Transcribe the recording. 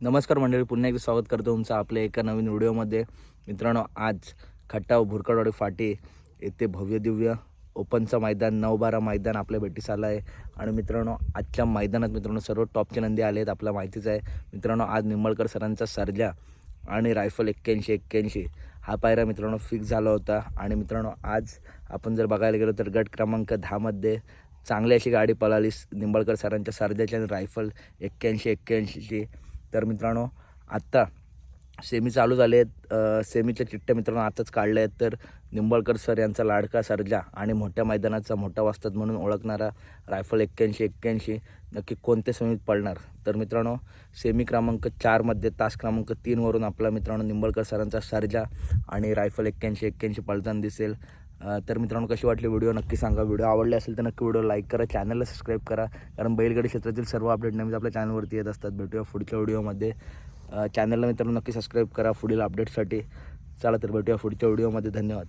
नमस्कार मंडळी पुन्हा एकदा स्वागत करतो तुमचं आपल्या एका नवीन व्हिडिओमध्ये. मित्रांनो आज खट्टाव भुरकडवाडी फाटी येथे भव्य दिव्य ओपनचं मैदान नऊ बारा मैदान आपल्या भेटीस आलं आहे. आणि मित्रांनो आजच्या मैदानात मित्रांनो सर्व टॉपचे नंदी आले आहेत आपल्याला माहितीच आहे. मित्रांनो आज निंबळकर सरांचा सर्जा आणि रायफल एक्क्याऐंशी एक्क्याऐंशी हा पायरा मित्रांनो फिक्स झाला होता. आणि मित्रांनो आज आपण जर बघायला गेलो तर गट क्रमांक दहामध्ये चांगली अशी गाडी पळाली निंबळकर सरांच्या सर्जाची आणि रायफल एक्क्याऐंशी एक्क्याऐंशीची. तर मित्रांनो आत्ता सेमी चालू झाले आहेत सेमीच्या चिठ्ठ्या मित्रांनो आताच काढले आहेत तर निंबळकर सर यांचा लाडका सर्जा आणि मोठ्या मैदानाचा मोठा वाजतात म्हणून ओळखणारा रायफल एक्क्याऐंशी एक्क्याऐंशी नक्की कोणत्या सेमीत पडणार तर मित्रांनो सेमी क्रमांक चारमध्ये तास क्रमांक तीनवरून आपला मित्रांनो निंबळकर सरांचा सर्जा आणि रायफल एक्क्याऐंशी एक्क्याऐंशी पळताना दिसेल. तर मित्रांनो कशी वाटली व्हिडिओ? नक्की सांगा. व्हिडिओ आवडले असेल तर नक्की व्हिडिओ लाईक करा. चॅनलला सबस्क्राईब करा. कारण बैलगाडी क्षेत्रातील सर्व अपडेट नेहमीच आपल्या चॅनलवरती येत असतात. भेटूया पुढच्या व्हिडिओमध्ये चॅनलला मित्रांनो नक्की सबस्क्राईब करा पुढील अपडेटसाठी चला तर भेटूया पुढच्या व्हिडिओमध्ये धन्यवाद.